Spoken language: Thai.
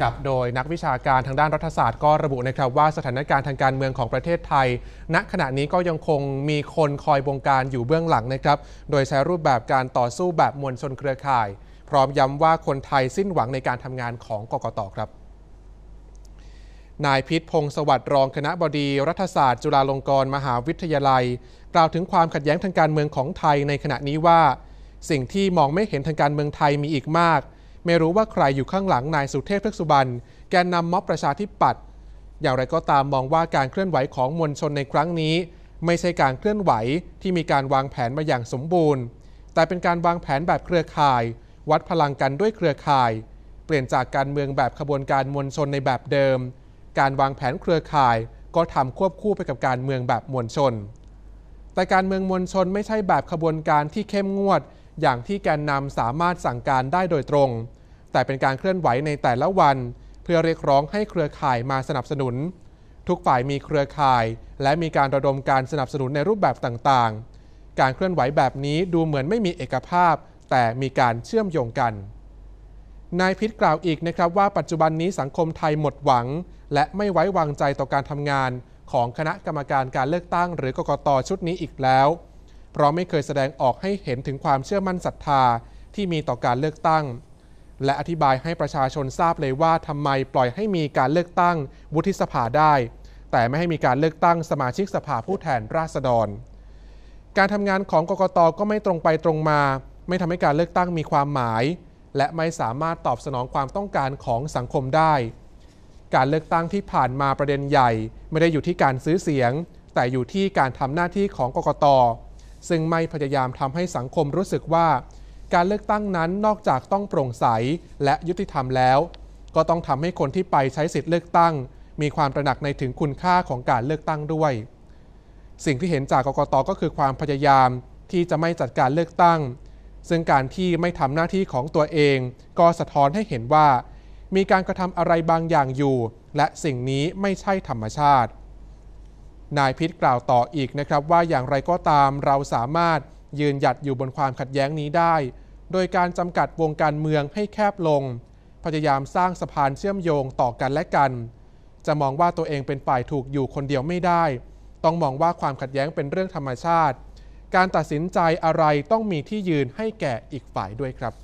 ครับโดยนักวิชาการทางด้านรัฐศาสตร์ก็ระบุนะครับว่าสถานการณ์ทางการเมืองของประเทศไทย ณขณะนี้ก็ยังคงมีคนคอยบงการอยู่เบื้องหลังนะครับ โดยใช้รูปแบบการต่อสู้แบบมวลชนเครือข่าย พร้อมย้ำว่าคนไทยสิ้นหวังในการทำงานของกกตครับนายพิษพงศ์สวัสดิ์รองคณะบดี รัฐศาสตร์ จุฬาลงกรณ์มหาวิทยาลัย กล่าวถึงความขัดแย้งทางการเมืองของไทยในขณะนี้ว่า สิ่งที่มองไม่เห็นทางการเมืองไทยมีอีกมาก ไม่รู้ว่าใครอยู่ข้างหลังนายสุเทพเทือกสุบรรณแกนนำม็อบประชาธิปัตย์อย่างไรก็ตามมองว่าการเคลื่อนไหวของมวลชนในครั้งนี้ ไม่ใช่การเคลื่อนไหวที่มีการวางแผนมาอย่างสมบูรณ์ แต่เป็นการวางแผนแบบเครือข่าย วัดพลังกันด้วยเครือข่าย เปลี่ยนจากการเมืองแบบขบวนการมวลชนในแบบเดิม การวางแผนเครือข่ายก็ทำควบคู่ไปกับการเมืองแบบมวลชน แต่การเมืองมวลชนไม่ใช่แบบขบวนการที่เข้มงวด อย่างที่แกนนำสามารถสั่งการได้โดยตรง แต่เป็นการเคลื่อนไหวในแต่ละวัน เพื่อเรียกร้องให้เครือข่ายมาสนับสนุน ทุกฝ่ายมีเครือข่าย และมีการระดมการสนับสนุนในรูปแบบต่างๆ การเคลื่อนไหวแบบนี้ดูเหมือนไม่มีเอกภาพ แต่มีการเชื่อมโยงกันนายพิษกล่าวอีกนะครับว่าปัจจุบันนี้สังคมไทยหมดหวัง และไม่ไว้วางใจต่อการทำงาน ของคณะกรรมการการเลือกตั้ง หรือกกตชุดนี้อีกแล้ว เพราะไม่เคยแสดงออกให้เห็นถึงความเชื่อมั่นศรัทธาที่มีต่อการเลือกตั้ง และอธิบายให้ประชาชนทราบเลยว่าทำไมปล่อยให้มีการเลือกตั้งวุฒิสภาได้ แต่ไม่ให้มีการเลือกตั้งสมาชิกสภาผู้แทนราษฎร การทำงานของกกตก็ไม่ตรงไปตรงมา ไม่ทำให้การเลือกตั้งมีความหมาย และไม่สามารถตอบสนองความต้องการของสังคมได้ การเลือกตั้งที่ผ่านมาประเด็นใหญ่ ไม่ได้อยู่ที่การซื้อเสียง แต่อยู่ที่การทำหน้าที่ของกกตซึ่งไม่พยายามทำให้สังคมรู้สึกว่า การเลือกตั้งนั้นนอกจากต้องโปร่งใสและยุติธรรมแล้ว ก็ต้องทำให้คนที่ไปใช้สิทธิ์เลือกตั้ง มีความตระหนักในถึงคุณค่าของการเลือกตั้งด้วย สิ่งที่เห็นจากกกตก็คือความพยายามที่จะไม่จัดการเลือกตั้ง ซึ่งการที่ไม่ทำหน้าที่ของตัวเอง ก็สะท้อนให้เห็นว่า มีการกระทำอะไรบางอย่างอยู่ และสิ่งนี้ไม่ใช่ธรรมชาติ นายพิษกล่าวต่ออีกนะครับว่าอย่างไรก็ตามเราสามารถยืนหยัดอยู่บนความขัดแย้งนี้ได้ โดยการจำกัดวงการเมืองให้แคบลง พยายามสร้างสะพานเชื่อมโยงต่อกันและกัน จะมองว่าตัวเองเป็นฝ่ายถูกอยู่คนเดียวไม่ได้ ต้องมองว่าความขัดแย้งเป็นเรื่องธรรมชาติ การตัดสินใจอะไรต้องมีที่ยืนให้แก่อีกฝ่ายด้วยครับ